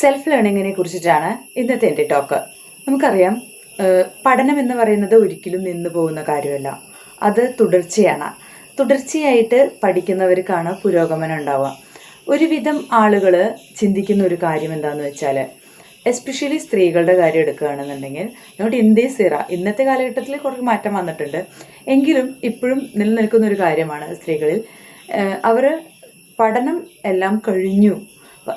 Self ലേണിങ്ങിനെ കുറിച്ചിട്ടാണ് ഇന്നത്തെ എന്റെ ടോക്ക് നമുക്കറിയാം പഠനം എന്ന് പറയുന്നത് ഒരിക്കലും നിന്നു പോകുന്ന കാര്യമല്ല. അത് തുടർച്ചയാണ്. തുടർച്ചയായിട്ട് പഠിക്കുന്നവർക്കാണ് പുരോഗമനം ഉണ്ടാവുക. ഒരുവിധം ആളുകൾ ചിന്തിക്കുന്ന ഒരു കാര്യം എന്താണെന്ന് വെച്ചാൽ എസ്പെഷ്യലി സ്ത്രീകളുടെ കാര്യം എടുക്കുകയാണെന്നുണ്ടെങ്കിൽ നോട്ട് ഇന്ത്യ സിറ ഇന്നത്തെ കാലഘട്ടത്തിൽ കുറച്ച് മാറ്റം വന്നിട്ടുണ്ട്. എങ്കിലും ഇപ്പോഴും നിലനിൽക്കുന്ന ഒരു കാര്യമാണ് സ്ത്രീകളിൽ. അവർ പഠനം എല്ലാം കഴിഞ്ഞു.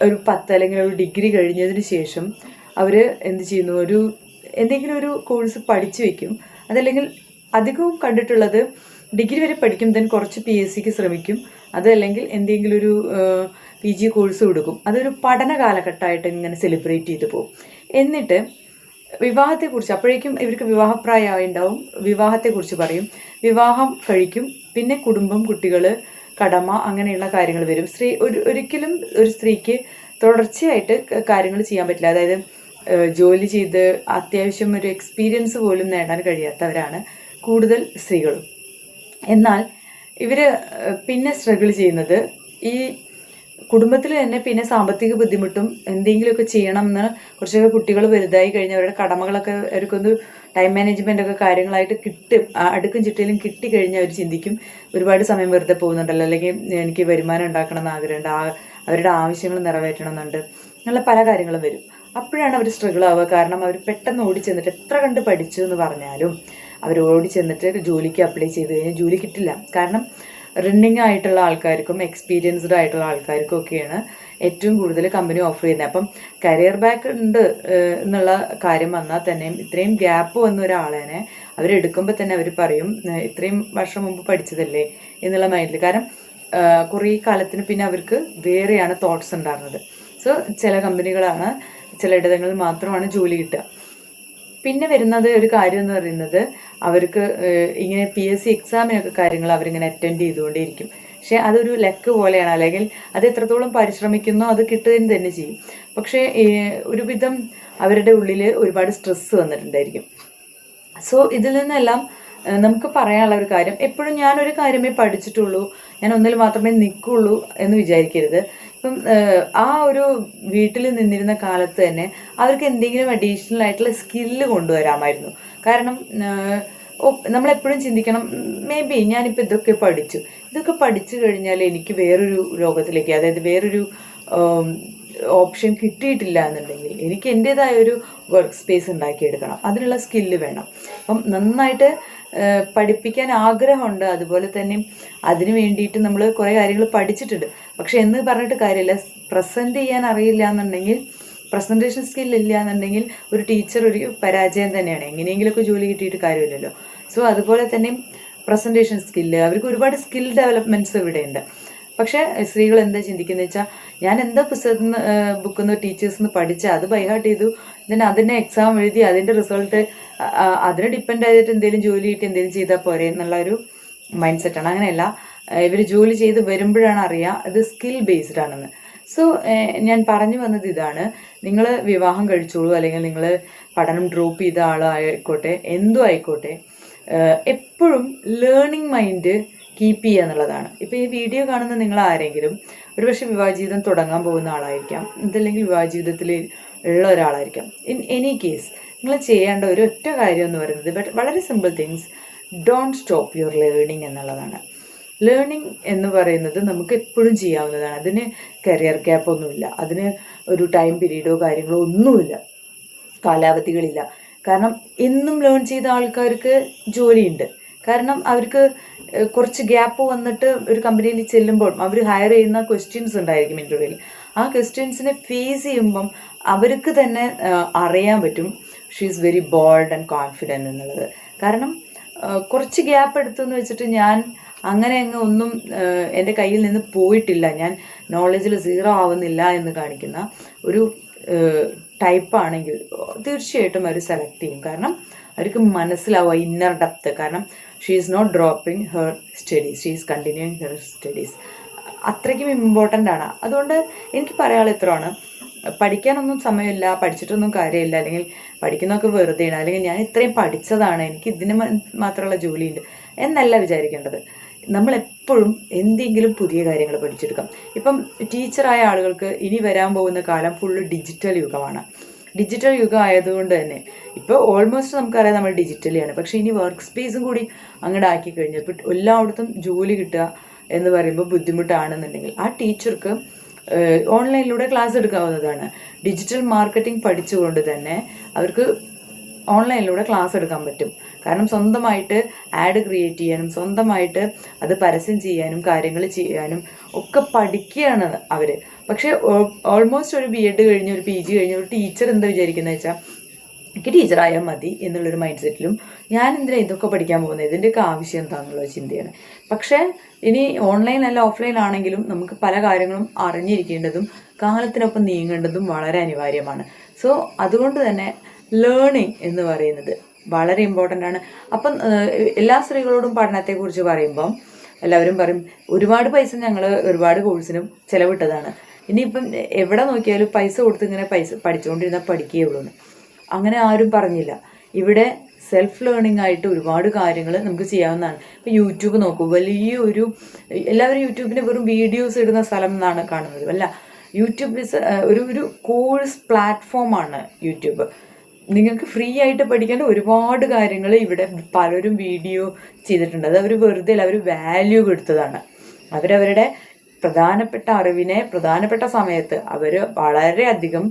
ഒരു പത്ത് അല്ലെങ്കിൽ ഒരു ഡിഗ്രി കഴിഞ്ഞതിന് ശേഷം അവർ എന്ത് ചെയ്യുന്നു? ഒരു എന്തെങ്കിലും ഒരു കോഴ്സ് പഠിച്ചു വയ്ക്കും അതല്ലെങ്കിൽ അധികവും കണ്ടിട്ടുള്ളത് ഡിഗ്രി വരെ പഠിക്കും ദെൻ കുറച്ച് പി എസ് സിക്ക് ശ്രമിക്കും. അതല്ലെങ്കിൽ എന്തെങ്കിലും ഒരു പി ജി കോഴ്സ് കൊടുക്കും. അതൊരു പഠന കാലഘട്ടമായിട്ട് ഇങ്ങനെ സെലിബ്രേറ്റ് ചെയ്തു പോകും. എന്നിട്ട് വിവാഹത്തെക്കുറിച്ച് അപ്പോഴേക്കും ഇവർക്ക് വിവാഹപ്രായമായി ഉണ്ടാവും വിവാഹത്തെക്കുറിച്ച് പറയും. വിവാഹം കഴിക്കും. പിന്നെ കുടുംബം കുട്ടികൾ കടമ അങ്ങനെയുള്ള കാര്യങ്ങൾ വരും. സ്ത്രീ ഒരു ഒരിക്കലും ഒരു സ്ത്രീക്ക് തുടർച്ചയായിട്ട് കാര്യങ്ങൾ ചെയ്യാൻ പറ്റില്ല. അതായത് ജോലി ചെയ്ത് അത്യാവശ്യം ഒരു എക്സ്പീരിയൻസ് പോലും നേടാൻ കഴിയാത്തവരാണ് കൂടുതൽ സ്ത്രീകളും. എന്നാൽ ഇവർ പിന്നെ സ്ട്രഗിൾ ചെയ്യുന്നത് ഈ കുടുംബത്തിൽ തന്നെ പിന്നെ സാമ്പത്തിക ബുദ്ധിമുട്ടും എന്തെങ്കിലുമൊക്കെ ചെയ്യണം എന്ന് കുറച്ചൊക്കെ കുട്ടികൾ വലുതായി കഴിഞ്ഞ് അവരുടെ കടമകളൊക്കെ അവർക്കൊന്ന് ടൈം മാനേജ്മെന്റ് ഒക്കെ കാര്യങ്ങളായിട്ട് കിട്ടും അടുക്കും ചിട്ടയിലും കിട്ടിക്കഴിഞ്ഞാൽ അവർ ചിന്തിക്കും ഒരുപാട് സമയം വെറുതെ പോകുന്നുണ്ടല്ലോ. അല്ലെങ്കിൽ എനിക്ക് വരുമാനം ഉണ്ടാക്കണം എന്ന് ആഗ്രഹമുണ്ട്. അവരുടെ ആവശ്യങ്ങൾ നിറവേറ്റണം എന്നുണ്ട് അങ്ങനെയുള്ള പല കാര്യങ്ങളും വരും. അപ്പോഴാണ് അവർ സ്ട്രഗിൾ ആവുക. കാരണം അവർ പെട്ടെന്ന് ഓടി ചെന്നിട്ട് എത്ര കണ്ട് പഠിച്ചു എന്ന് പറഞ്ഞാലും അവർ ഓടി ചെന്നിട്ട് ജോലിക്ക് അപ്ലൈ ചെയ്ത് കഴിഞ്ഞാൽ ജോലി കിട്ടില്ല. കാരണം റണ്ണിങ് ആയിട്ടുള്ള ആൾക്കാർക്കും എക്സ്പീരിയൻസ്ഡ് ആയിട്ടുള്ള ആൾക്കാർക്കും ഒക്കെയാണ് ഏറ്റവും കൂടുതൽ കമ്പനി ഓഫർ ചെയ്യുന്നത്. അപ്പം കരിയർ ബാക്ക് ഉണ്ട് എന്നുള്ള കാര്യം വന്നാൽ തന്നെയും ഇത്രയും ഗ്യാപ്പ് വന്ന ഒരാളെ അവരെടുക്കുമ്പോൾ തന്നെ അവർ പറയും ഇത്രയും വർഷം മുമ്പ് പഠിച്ചതല്ലേ? എന്നുള്ള മൈൻഡിൽ കാരണം കുറേ കാലത്തിന് പിന്നെ അവർക്ക് വേറെയാണ് തോട്ട്സ് ഉണ്ടായിരുന്നത് സോ ചില കമ്പനികളാണ് ചില ഇടങ്ങളിൽ മാത്രമാണ് ജോലി കിട്ടുക. പിന്നെ വരുന്നത് ഒരു കാര്യം എന്ന് പറയുന്നത് അവർക്ക് ഇങ്ങനെ പി എസ് സി എക്സാമിനൊക്കെ കാര്യങ്ങൾ അവരിങ്ങനെ അറ്റൻഡ് ചെയ്തുകൊണ്ടേയിരിക്കും. പക്ഷെ അതൊരു ലക്ക് പോലെയാണ്. അല്ലെങ്കിൽ അത് എത്രത്തോളം പരിശ്രമിക്കുന്നോ അത് കിട്ടുകയും തന്നെ ചെയ്യും. പക്ഷേ ഒരുവിധം അവരുടെ ഉള്ളിൽ ഒരുപാട് സ്ട്രെസ്സ് വന്നിട്ടുണ്ടായിരിക്കും. സോ ഇതിൽ നിന്നെല്ലാം നമുക്ക് പറയാനുള്ള ഒരു കാര്യം എപ്പോഴും ഞാനൊരു കാര്യമേ പഠിച്ചിട്ടുള്ളൂ. ഞാൻ ഒന്നിൽ മാത്രമേ നിൽക്കുള്ളൂ എന്ന് വിചാരിക്കരുത്. ഇപ്പം ആ ഒരു വീട്ടിൽ നിന്നിരുന്ന കാലത്ത് തന്നെ അവർക്ക് എന്തെങ്കിലും അഡീഷണൽ ആയിട്ടുള്ള സ്കില്ല് കൊണ്ടുവരാമായിരുന്നു. കാരണം നമ്മളെപ്പോഴും ചിന്തിക്കണം മേ ബി ഞാനിപ്പോൾ ഇതൊക്കെ പഠിച്ചു. ഇതൊക്കെ പഠിച്ചു കഴിഞ്ഞാൽ എനിക്ക് വേറൊരു ലോകത്തിലേക്ക് അതായത് വേറൊരു ഓപ്ഷൻ കിട്ടിയിട്ടില്ല എന്നുണ്ടെങ്കിൽ എനിക്ക് എന്റെതായ ഒരു വർക്ക് സ്പേസ് ഉണ്ടാക്കിയെടുക്കണം. അതിനുള്ള സ്കില്ല് വേണം. അപ്പം നന്നായിട്ട് പഠിപ്പിക്കാൻ ആഗ്രഹമുണ്ട്. അതുപോലെ തന്നെ അതിന് വേണ്ടിയിട്ട് നമ്മൾ കുറേ കാര്യങ്ങൾ പഠിച്ചിട്ടുണ്ട്. പക്ഷെ എന്ന് പറഞ്ഞിട്ട് കാര്യമില്ല. പ്രസന്റ് ചെയ്യാൻ അറിയില്ല എന്നുണ്ടെങ്കിൽ പ്രസന്റേഷൻ സ്കിൽ ഇല്ല എന്നുണ്ടെങ്കിൽ ഒരു ടീച്ചർ ഒരു പരാജയം തന്നെയാണ്. എങ്ങനെയെങ്കിലുമൊക്കെ ജോലി കിട്ടിയിട്ട് കാര്യമില്ലല്ലോ. സോ അതുപോലെ തന്നെ പ്രസന്റേഷൻ സ്കില്ല് അവർക്ക് ഒരുപാട് സ്കിൽ ഡെവലപ്മെന്റ്സ് ഇവിടെയുണ്ട്. പക്ഷേ സ്ത്രീകൾ എന്താ ചിന്തിക്കുന്നത് വെച്ചാൽ ഞാൻ എന്താ പുസ്തകത്തിൽ നിന്ന് ബുക്കിൽ നിന്ന് ടീച്ചേഴ്സിൽ നിന്ന് പഠിച്ച അത് ബൈഹാർട്ട് ചെയ്തു ദെൻ അതിനെ എക്സാം എഴുതി അതിന്റെ റിസൾട്ട് അതിനെ ഡിപ്പെൻഡ് ചെയ്തിട്ട് എന്തെങ്കിലും ജോലി കിട്ടി എന്തെങ്കിലും ചെയ്താൽ പോരെ എന്നുള്ള ഒരു മൈൻഡ് സെറ്റാണ് അങ്ങനെയല്ല. ഇവർ ജോലി ചെയ്ത് വരുമ്പോഴാണ് അറിയുക ഇത് സ്കിൽ ബേസ്ഡ് ആണെന്ന്. സോ ഞാൻ പറഞ്ഞു വന്നത് ഇതാണ് നിങ്ങൾ വിവാഹം കഴിച്ചോളൂ അല്ലെങ്കിൽ നിങ്ങൾ പഠനം ഡ്രോപ്പ് ചെയ്ത ആളായിക്കോട്ടെ എന്തോ ആയിക്കോട്ടെ എപ്പോഴും ലേണിംഗ് മൈൻഡ് കീപ്പ് ചെയ്യുക എന്നുള്ളതാണ്. ഇപ്പോൾ ഈ വീഡിയോ കാണുന്ന നിങ്ങൾ ആരെങ്കിലും ഒരുപക്ഷെ വിവാഹ ജീവിതം തുടങ്ങാൻ പോകുന്ന ആളായിരിക്കാം ഇതല്ലെങ്കിൽ വിവാഹ ജീവിതത്തിൽ ഉള്ള ഒരാളായിരിക്കാം. ഇൻ എനി കേസ് നിങ്ങൾ ചെയ്യേണ്ട ഒരു ഒറ്റ കാര്യം എന്ന് പറയുന്നത് ബട്ട് വളരെ simple things don't stop your learning എന്നുള്ളതാണ്. ലേണിംഗ് എന്ന് പറയുന്നത് നമുക്ക് എപ്പോഴും ചെയ്യാവുന്നതാണ്. അതിന് കരിയർ ഗ്യാപ്പ് ഒന്നുമില്ല. അതിന് ഒരു ടൈം പീരീഡോ കാര്യങ്ങളോ ഒന്നുമില്ല. കാലാവധികളില്ല. കാരണം എന്നും ലേൺ ചെയ്ത ആൾക്കാർക്ക് ജോലിയുണ്ട്. കാരണം അവർക്ക് കുറച്ച് ഗ്യാപ്പ് വന്നിട്ട് ഒരു കമ്പനിയിൽ ചെല്ലുമ്പോൾ അവർ ഹയർ ചെയ്യുന്ന ക്വസ്റ്റ്യൻസ് ഉണ്ടായിരിക്കും ഇന്റർവ്യൂവിൽ ആ ക്വസ്റ്റ്യൻസിനെ ഫേസ് ചെയ്യുമ്പം അവർക്ക് തന്നെ അറിയാൻ പറ്റും. She is very bold and confident എന്നുള്ളത്. കാരണം കുറച്ച് ഗ്യാപ്പ് എടുത്തു എന്ന് വെച്ചിട്ട് ഞാൻ അങ്ങനെ അങ്ങ് ഒന്നും എന്റെ കയ്യിൽ നിന്ന് പോയിട്ടില്ല. ഞാൻ നോളജിൽ സീറോ ആവുന്നില്ല എന്ന് കാണിക്കുന്ന ഒരു ടൈപ്പാണെങ്കിൽ തീർച്ചയായിട്ടും അവർ സെലക്ട് ചെയ്യും. കാരണം അവർക്ക് മനസ്സിലാവുക ഇന്നർ ഡെപ്ത് കാരണം she is not dropping her studies she is continuing her studies അത്രയ്ക്കും ഇമ്പോർട്ടന്റ് ആണ്. അതുകൊണ്ട് എനിക്ക് പറയാനുള്ള ഇത്രയാണ്. പഠിക്കാനൊന്നും സമയമില്ല പഠിച്ചിട്ടൊന്നും കാര്യമില്ല. അല്ലെങ്കിൽ പഠിക്കുന്നതൊക്കെ വെറുതെയാണ്. അല്ലെങ്കിൽ ഞാൻ ഇത്രയും പഠിച്ചതാണ്. എനിക്ക് ഇതിന് മാത്രമുള്ള ജോലിയുണ്ട്. എന്നല്ല വിചാരിക്കേണ്ടത്. നമ്മൾ എപ്പോഴും എന്തെങ്കിലും പുതിയ കാര്യങ്ങൾ പഠിച്ചെടുക്കാം. ഇപ്പം ടീച്ചറായ ആളുകൾക്ക് ഇനി വരാൻ പോകുന്ന കാലം ഫുള്ള് ഡിജിറ്റൽ യുഗമാണ്. ഡിജിറ്റൽ യുഗം ആയതുകൊണ്ട് തന്നെ ഇപ്പോൾ ഓൾമോസ്റ്റ് നമുക്കറിയാം നമ്മൾ ഡിജിറ്റലിയാണ് പക്ഷേ ഇനി വർക്ക് സ്പേസും കൂടി അങ്ങോട്ട് ആക്കി കഴിഞ്ഞാൽ ഇപ്പോൾ എല്ലായിടത്തും ജോലി കിട്ടുക എന്ന് പറയുമ്പോൾ ബുദ്ധിമുട്ടാണെന്നുണ്ടെങ്കിൽ ആ ടീച്ചർക്ക് ഓൺലൈനിലൂടെ ക്ലാസ് എടുക്കാവുന്നതാണ്. ഡിജിറ്റൽ മാർക്കറ്റിംഗ് പഠിച്ചുകൊണ്ട് തന്നെ അവർക്ക് ഓൺലൈനിലൂടെ ക്ലാസ് എടുക്കാൻ പറ്റും. കാരണം സ്വന്തമായിട്ട് ആഡ് ക്രിയേറ്റ് ചെയ്യാനും സ്വന്തമായിട്ട് അത് പരസ്യം ചെയ്യാനും കാര്യങ്ങൾ ചെയ്യാനും ഒക്കെ പഠിക്കുകയാണ് അവർ പക്ഷേ ഓൾമോസ്റ്റ് ഒരു ബി എഡ് കഴിഞ്ഞ് ഒരു പി ജി കഴിഞ്ഞ് ഒരു ടീച്ചർ എന്താ വിചാരിക്കുന്നത് വെച്ചാൽ എനിക്ക് ടീച്ചറായാൽ മതി എന്നുള്ളൊരു മൈൻഡ് സെറ്റിലും ഞാൻ എന്തിനാണ് ഇതൊക്കെ പഠിക്കാൻ പോകുന്നത് ഇതിന്റെയൊക്കെ ആവശ്യം എന്താണെന്നുള്ള ചിന്തയാണ്. പക്ഷേ ഇനി ഓൺലൈൻ അല്ല ഓഫ്ലൈൻ ആണെങ്കിലും നമുക്ക് പല കാര്യങ്ങളും അറിഞ്ഞിരിക്കേണ്ടതും കാലത്തിനൊപ്പം നീങ്ങേണ്ടതും വളരെ അനിവാര്യമാണ്. സോ അതുകൊണ്ട് തന്നെ ലേണിംഗ് എന്ന് പറയുന്നത് വളരെ ഇമ്പോർട്ടന്റ് ആണ്. അപ്പം എല്ലാ സ്ത്രീകളോടും പഠനത്തെക്കുറിച്ച് പറയുമ്പം എല്ലാവരും പറയും ഒരുപാട് പൈസ ഞങ്ങൾ ഒരുപാട് കോഴ്സിനും ചിലവിട്ടതാണ്. ഇനിയിപ്പം എവിടെ നോക്കിയാലും പൈസ കൊടുത്ത് ഇങ്ങനെ പൈസ പഠിച്ചുകൊണ്ടിരുന്നാൽ പഠിക്കുകയുള്ളൂ അങ്ങനെ ആരും പറഞ്ഞില്ല. ഇവിടെ സെൽഫ് ലേണിംഗ് ആയിട്ട് ഒരുപാട് കാര്യങ്ങൾ നമുക്ക് ചെയ്യാവുന്നതാണ്. ഇപ്പം യൂട്യൂബ് നോക്കൂ വലിയൊരു എല്ലാവരും യൂട്യൂബിന്റെ വെറും വീഡിയോസ് ഇടുന്ന സ്ഥലം എന്നാണ് കാണുന്നത് അല്ല? യൂട്യൂബ് ഒരു ഒരു കോഴ്സ് പ്ലാറ്റ്ഫോമാണ് യൂട്യൂബ് നിങ്ങൾക്ക് ഫ്രീ ആയിട്ട് പഠിക്കേണ്ട ഒരുപാട് കാര്യങ്ങൾ ഇവിടെ പലരും വീഡിയോ ചെയ്തിട്ടുണ്ട്. അത് അവർ വെറുതെ അല്ല അവർ വാല്യൂ കൊടുത്തതാണ്. അവരവരുടെ പ്രധാനപ്പെട്ട അറിവിനെ പ്രധാനപ്പെട്ട സമയത്ത് അവർ വളരെയധികം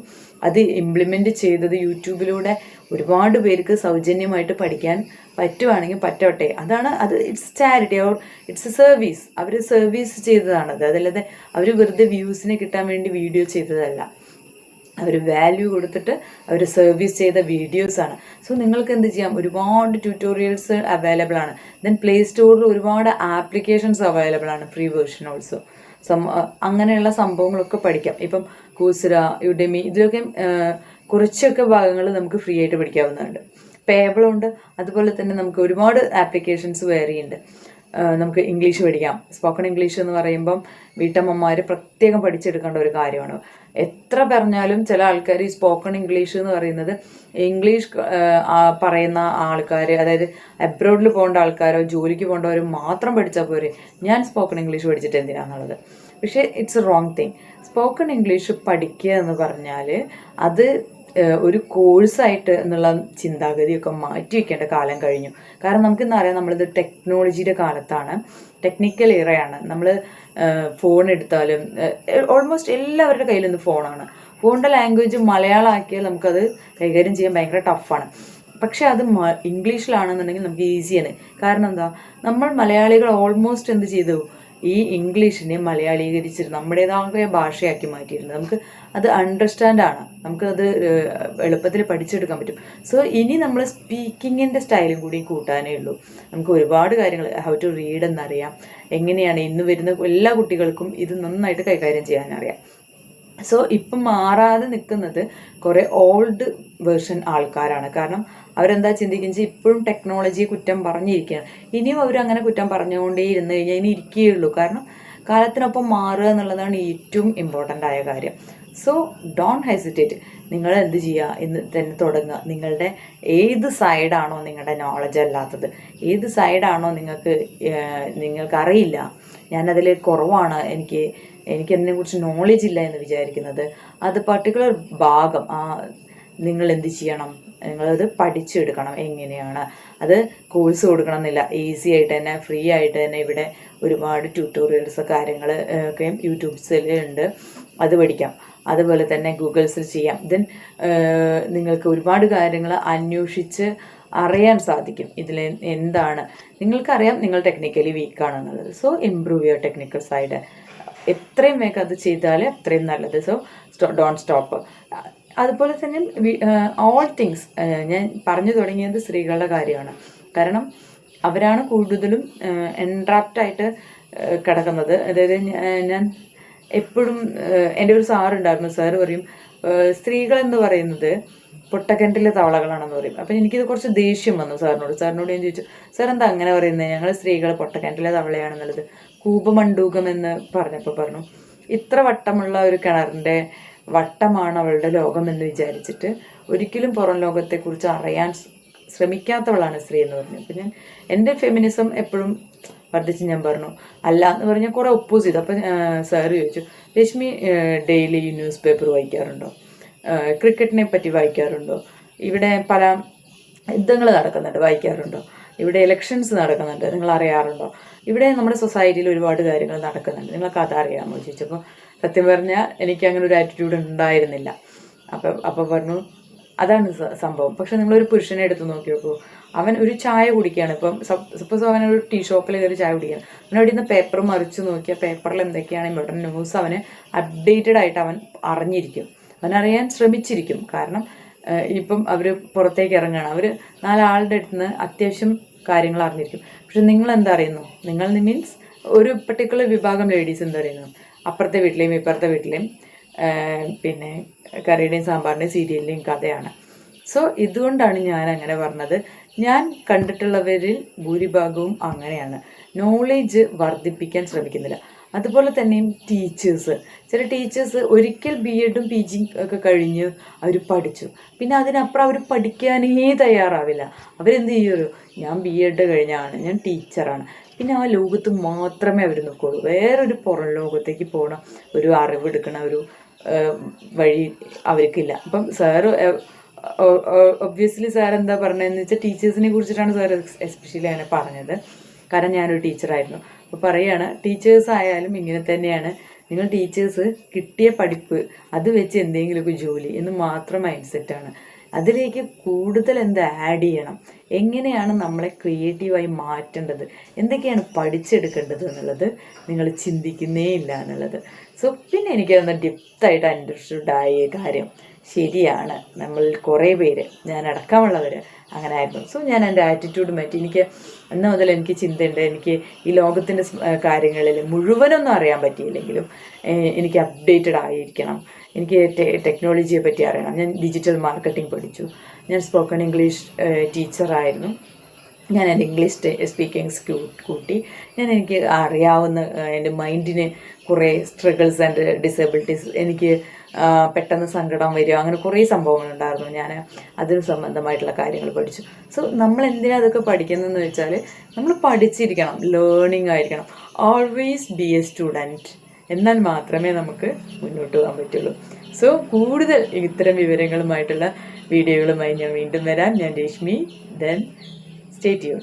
അത് ഇംപ്ലിമെന്റ് ചെയ്തത് യൂട്യൂബിലൂടെ ഒരുപാട് പേർക്ക് സൗജന്യമായിട്ട് പഠിക്കാൻ പറ്റുവാണെങ്കിൽ പറ്റോട്ടെ. അതാണ് അത് it's charity or it's a service our service ചെയ്തതാണത് അതല്ലാതെ അവർ വെറുതെ വ്യൂസിനെ കിട്ടാൻ വേണ്ടി വീഡിയോ ചെയ്തതല്ല. അവർ വാല്യൂ കൊടുത്തിട്ട് അവർ സർവീസ് ചെയ്ത വീഡിയോസാണ് സോ നിങ്ങൾക്ക് എന്ത് ചെയ്യാം? ഒരുപാട് ട്യൂട്ടോറിയൽസ് അവൈലബിൾ ആണ്. ദെൻ പ്ലേ സ്റ്റോറിൽ ഒരുപാട് ആപ്ലിക്കേഷൻസ് അവൈലബിൾ ആണ് ഫ്രീ വേർഷൻ ഓൾസോ സം അങ്ങനെയുള്ള സംഭവങ്ങളൊക്കെ പഠിക്കാം. ഇപ്പം കൂസുര യുഡെമി ഇതിലൊക്കെ കുറച്ചൊക്കെ ഭാഗങ്ങൾ നമുക്ക് ഫ്രീ ആയിട്ട് പഠിക്കാവുന്നതുണ്ട്. പേബിളുണ്ട് അതുപോലെ തന്നെ നമുക്ക് ഒരുപാട് ആപ്ലിക്കേഷൻസ് വേറെയുണ്ട് നമുക്ക് ഇംഗ്ലീഷ് പഠിക്കാം. സ്പോക്കൺ ഇംഗ്ലീഷ് എന്ന് പറയുമ്പം വീട്ടമ്മമാർ പ്രത്യേകം പഠിച്ചെടുക്കേണ്ട ഒരു കാര്യമാണ്. എത്ര പറഞ്ഞാലും ചില ആൾക്കാർ ഈ സ്പോക്കൺ ഇംഗ്ലീഷ് എന്ന് പറയുന്നത് ഇംഗ്ലീഷ് പറയുന്ന ആൾക്കാർ അതായത് അബ്രോഡിൽ പോകേണ്ട ആൾക്കാരോ ജോലിക്ക് പോകേണ്ടവരോ മാത്രം പഠിച്ചാൽ പോരെ. ഞാൻ സ്പോക്കൺ ഇംഗ്ലീഷ് പഠിച്ചിട്ട് എന്തിനാണെന്നുള്ളത് പക്ഷേ it's a wrong thing spoken English പഠിക്കുക എന്ന് പറഞ്ഞാൽ അത് ഒരു കോഴ്സായിട്ട് എന്നുള്ള ചിന്താഗതിയൊക്കെ മാറ്റി വെക്കേണ്ട കാലം കഴിഞ്ഞു. കാരണം നമുക്കിന്ന് അറിയാം നമ്മളിത് ടെക്നോളജിയുടെ കാലത്താണ്. ടെക്നിക്കൽ ഇറയാണ്. നമ്മൾ ഫോൺ എടുത്താലും ഓൾമോസ്റ്റ് എല്ലാവരുടെ കയ്യിൽ നിന്ന് ഫോണാണ് ഫോണിന്റെ ലാംഗ്വേജ് മലയാളമാക്കിയാൽ നമുക്കത് കൈകാര്യം ചെയ്യാൻ ഭയങ്കര ടഫാണ് പക്ഷെ അത് ഇംഗ്ലീഷിലാണെന്നുണ്ടെങ്കിൽ നമുക്ക് ഈസിയാണ് കാരണം എന്താ? നമ്മൾ മലയാളികൾ ഓൾമോസ്റ്റ് എന്ത് ചെയ്തു? ഈ ഇംഗ്ലീഷിനെ മലയാളീകരിച്ചിരുന്നു നമ്മുടേതായ ഭാഷയാക്കി മാറ്റിയിരുന്നു നമുക്ക് അത് അണ്ടർസ്റ്റാൻഡ് ആണ്. നമുക്കത് എളുപ്പത്തിൽ പഠിച്ചെടുക്കാൻ പറ്റും. സോ ഇനി നമ്മൾ സ്പീക്കിങ്ങിന്റെ സ്റ്റൈലും കൂടി കൂട്ടാനേ ഉള്ളൂ. നമുക്ക് ഒരുപാട് കാര്യങ്ങൾ ഹൗ ടു റീഡ് എന്നറിയാം. എങ്ങനെയാണ് ഇന്ന് വരുന്ന എല്ലാ കുട്ടികൾക്കും ഇത് നന്നായിട്ട് കൈകാര്യം ചെയ്യാനറിയാം. സോ ഇപ്പം മാറാതെ നിൽക്കുന്നത് കുറേ ഓൾഡ് വേർഷൻ ആൾക്കാരാണ്. കാരണം അവരെന്താ ചിന്തിക്കുന്നത്? ഇപ്പോഴും ടെക്നോളജി കുറ്റം പറഞ്ഞിരിക്കുകയാണ്. ഇനിയും അവരങ്ങനെ കുറ്റം പറഞ്ഞുകൊണ്ടേ ഇരുന്ന് കഴിഞ്ഞാൽ ഇനി ഇരിക്കുകയുള്ളൂ. കാരണം കാലത്തിനൊപ്പം മാറുക എന്നുള്ളതാണ് ഏറ്റവും ഇമ്പോർട്ടന്റ് ആയ കാര്യം. സോ ഡോണ്ട് ഹെസിറ്റേറ്റ് നിങ്ങൾ എന്ത് ചെയ്യുക? എന്ന് തന്നെ തുടങ്ങുക. നിങ്ങളുടെ ഏത് സൈഡാണോ നിങ്ങളുടെ നോളജ് അല്ലാത്തത്? ഏത് സൈഡാണോ നിങ്ങൾക്ക് നിങ്ങൾക്കറിയില്ല? ഞാനതിൽ കുറവാണ്. എനിക്ക് എനിക്ക് എന്നെക്കുറിച്ച് നോളജ് ഇല്ല എന്ന് വിചാരിക്കുന്നത്. അത് പർട്ടിക്കുലർ ഭാഗം ആ നിങ്ങൾ എന്ത് ചെയ്യണം? നിങ്ങളത് പഠിച്ചെടുക്കണം. എങ്ങനെയാണ്? അത് കോഴ്സ് കൊടുക്കണം എന്നില്ല ഈസി ആയിട്ട് തന്നെ ഫ്രീ ആയിട്ട് തന്നെ ഇവിടെ ഒരുപാട് ട്യൂട്ടോറിയൽസ് കാര്യങ്ങൾ ഒക്കെ യൂട്യൂബ്സിൽ ഉണ്ട്. അത് പഠിക്കാം. അതുപോലെ തന്നെ ഗൂഗിൾസിൽ ചെയ്യാം. ദെൻ നിങ്ങൾക്ക് ഒരുപാട് കാര്യങ്ങൾ അന്വേഷിച്ച് അറിയാൻ സാധിക്കും ഇതിൽ എന്താണ്. നിങ്ങൾക്കറിയാം നിങ്ങൾ technically വീക്കാണെന്നുള്ളത് so improve your technical side എത്രയും വേഗം അത് ചെയ്താൽ അത്രയും നല്ലത്. സോ ഡോൺ സ്റ്റോപ്പ് അതുപോലെ തന്നെ ഓൾ തിങ്സ് ഞാൻ പറഞ്ഞു തുടങ്ങിയത് സ്ത്രീകളുടെ കാര്യമാണ്. കാരണം അവരാണ് കൂടുതലും എൻട്രാപ്റ്റായിട്ട് കിടക്കുന്നത്. അതായത് ഞാൻ എപ്പോഴും എന്റെ ഒരു സാറുണ്ടായിരുന്നു. സാറ് പറയും സ്ത്രീകൾ എന്ന് പറയുന്നത് പൊട്ടക്കിണറ്റിലെ തവളകളാണെന്ന് പറയും. അപ്പം എനിക്കിത് കുറച്ച് ദേഷ്യം വന്നു സാറിനോട്. സാറിനോട് ഞാൻ ചോദിച്ചു സാർ എന്താ അങ്ങനെ പറയുന്നത് ഞങ്ങൾ സ്ത്രീകൾ പൊട്ടക്കിണറ്റിലെ തവളയാണെന്നുള്ളത് കൂപമണ്ടൂകം എന്ന് പറഞ്ഞപ്പോൾ പറഞ്ഞു ഇത്ര വട്ടമുള്ള ഒരു കിണറിന്റെ വട്ടമാണ് അവളുടെ ലോകമെന്ന് വിചാരിച്ചിട്ട് ഒരിക്കലും പുറം ലോകത്തെക്കുറിച്ച് അറിയാൻ ശ്രമിക്കാത്തവളാണ് സ്ത്രീ എന്ന് പറഞ്ഞു. അപ്പം ഞാൻ എന്റെ ഫെമിനിസം എപ്പോഴും വർദ്ധിച്ച് ഞാൻ പറഞ്ഞു. അല്ല എന്ന് പറഞ്ഞാൽ കുറേ ഒപ്പോസ് ചെയ്തു അപ്പം സാർ ചോദിച്ചു രശ്മി ഡെയിലി ന്യൂസ് പേപ്പർ വായിക്കാറുണ്ടോ? ക്രിക്കറ്റിനെ പറ്റി വായിക്കാറുണ്ടോ? ഇവിടെ പല യുദ്ധങ്ങൾ നടക്കുന്നുണ്ട് വായിക്കാറുണ്ടോ? ഇവിടെ ഇലക്ഷൻസ് നടക്കുന്നുണ്ട് നിങ്ങൾ അറിയാറുണ്ടോ? ഇവിടെ നമ്മുടെ സൊസൈറ്റിയിൽ ഒരുപാട് കാര്യങ്ങൾ നടക്കുന്നുണ്ട്. നിങ്ങൾക്ക് അതറിയാമോ ചോദിച്ചപ്പോൾ സത്യം പറഞ്ഞാൽ എനിക്ക് അങ്ങനെ ഒരു ആറ്റിറ്റ്യൂഡ് ഉണ്ടായിരുന്നില്ല. അപ്പം അപ്പം പറഞ്ഞു അതാണ് സംഭവം. പക്ഷെ നിങ്ങളൊരു പുരുഷനെ എടുത്ത് നോക്കി നോക്കൂ അവൻ ഒരു ചായ കുടിക്കുകയാണ് ഇപ്പം സപ്പോസ് അവൻ ഒരു ടീ ഷോപ്പിൽ കയറി ചായ കുടിക്കുകയാണ് അവൻ അവിടെ നിന്ന് പേപ്പർ മറിച്ച് നോക്കിയാൽ പേപ്പറിൽ എന്തൊക്കെയാണ് ഇമ്പോർട്ടന്റ് ന്യൂസ് അവന് അപ്ഡേറ്റഡ് ആയിട്ട് അവൻ അറിഞ്ഞിരിക്കും. അവൻ അറിയാൻ ശ്രമിച്ചിരിക്കും. കാരണം ഇപ്പം അവർ പുറത്തേക്ക് ഇറങ്ങുകയാണ് അവർ നാലാളുടെ അടുത്ത് നിന്ന് അത്യാവശ്യം കാര്യങ്ങൾ അറിഞ്ഞിരിക്കും. പക്ഷെ നിങ്ങൾ എന്താ അറിയുന്നു? നിങ്ങൾ മീൻസ് ഒരു പെർട്ടിക്കുലർ വിഭാഗം ലേഡീസ് എന്താ പറയുന്നു അപ്പുറത്തെ വീട്ടിലെയും ഇപ്പുറത്തെ വീട്ടിലെയും. പിന്നെ കറിയുടെയും സാമ്പാറിന്റെയും സീരിയലിന്റെയും കഥയാണ്. സോ ഇതുകൊണ്ടാണ് ഞാൻ അങ്ങനെ പറഞ്ഞത്. ഞാൻ കണ്ടിട്ടുള്ളവരിൽ ഭൂരിഭാഗവും അങ്ങനെയാണ്. നോളേജ് വർദ്ധിപ്പിക്കാൻ ശ്രമിക്കുന്നില്ല. അതുപോലെ തന്നെയും ടീച്ചേഴ്സ് ചില ടീച്ചേഴ്സ് ഒരിക്കൽ ബി എഡും പി ജിയും ഒക്കെ കഴിഞ്ഞ് അവർ പഠിച്ചു. പിന്നെ അതിനപ്പുറം അവർ പഠിക്കാനേ തയ്യാറാവില്ല. അവരെന്ത് ചെയ്യുമല്ലോ ഞാൻ ബി എഡ് കഴിഞ്ഞാണ്. ഞാൻ ടീച്ചറാണ് പിന്നെ ആ ലോകത്ത് മാത്രമേ അവർ നിൽക്കുള്ളൂ. വേറൊരു പുറം ലോകത്തേക്ക് പോകണം. ഒരു അറിവെടുക്കണ ഒരു വഴി അവർക്കില്ല. അപ്പം സാറ് ഒബ്വിയസ്ലി സാർ എന്താ പറഞ്ഞതെന്ന് വെച്ചാൽ ടീച്ചേഴ്സിനെ കുറിച്ചിട്ടാണ് സാർ എസ്പെഷ്യലി അങ്ങനെ പറഞ്ഞത്. കാരണം ഞാനൊരു ടീച്ചറായിരുന്നു അപ്പോൾ പറയുകയാണ് ടീച്ചേഴ്സ് ആയാലും ഇങ്ങനെ തന്നെയാണ്. നിങ്ങൾ ടീച്ചേഴ്സ് കിട്ടിയ പഠിപ്പ് അത് വെച്ച് എന്തെങ്കിലുമൊക്കെ ജോലി എന്ന് മാത്രം മൈൻഡ് സെറ്റാണ് അതിലേക്ക് കൂടുതൽ എന്ത് ആഡ് ചെയ്യണം? എങ്ങനെയാണ് നമ്മളെ ക്രിയേറ്റീവായി മാറ്റേണ്ടത്? എന്തൊക്കെയാണ് പഠിച്ചെടുക്കേണ്ടത് എന്നുള്ളത് നിങ്ങൾ ചിന്തിക്കുന്നേ ഇല്ല എന്നുള്ളത്. സോ പിന്നെ എനിക്ക് അതൊന്ന് ഡെപ്തായിട്ട് ആയ കാര്യം. ശരിയാണ്. നമ്മൾ കുറേ പേര് ഞാൻ അടക്കമുള്ളവർ അങ്ങനെ ആയിരുന്നു. സോ ഞാൻ എന്റെ ആറ്റിറ്റ്യൂഡ് മാറ്റി. എനിക്ക് അന്ന് മുതൽ എനിക്ക് ചിന്തയുണ്ട്. എനിക്ക് ഈ ലോകത്തിന്റെ കാര്യങ്ങളിൽ മുഴുവനൊന്നും അറിയാൻ പറ്റിയില്ലെങ്കിലും എനിക്ക് അപ്ഡേറ്റഡ് ആയിരിക്കണം. എനിക്ക് ടെക്നോളജിയെ പറ്റി അറിയണം. ഞാൻ ഡിജിറ്റൽ മാർക്കറ്റിംഗ് പഠിച്ചു. ഞാൻ സ്പോക്കൺ ഇംഗ്ലീഷ് ടീച്ചറായിരുന്നു ഞാൻ എന്റെ ഇംഗ്ലീഷ് സ്പീക്കിംഗ് കൂട്ടി. ഞാൻ എനിക്ക് അറിയാവുന്ന എന്റെ മൈൻഡിന് കുറേ സ്ട്രഗിൾസ് ആൻഡ് ഡിസബിലിറ്റീസ് എനിക്ക് പെട്ടെന്ന് സങ്കടം വരിക അങ്ങനെ കുറേ സംഭവങ്ങളുണ്ടായിരുന്നു ഞാൻ അതിന് സംബന്ധമായിട്ടുള്ള കാര്യങ്ങൾ പഠിച്ചു. സോ നമ്മൾ എന്തിനാ അതൊക്കെ പഠിക്കുന്നതെന്ന് വെച്ചാൽ നമ്മൾ പഠിച്ചിരിക്കണം ലേണിംഗ് ആയിരിക്കണം. ഓൾവേസ് ബി എ സ്റ്റുഡന്റ് എന്നാൽ മാത്രമേ നമുക്ക് മുന്നോട്ട് പോകാൻ പറ്റുള്ളൂ. സോ കൂടുതൽ ഇത്തരം വിവരങ്ങളുമായിട്ടുള്ള വീഡിയോകളുമായി ഞാൻ വീണ്ടും വരാം. ഞാൻ രേഷ്മി ദെൻ സ്റ്റേ ട്യൂൺ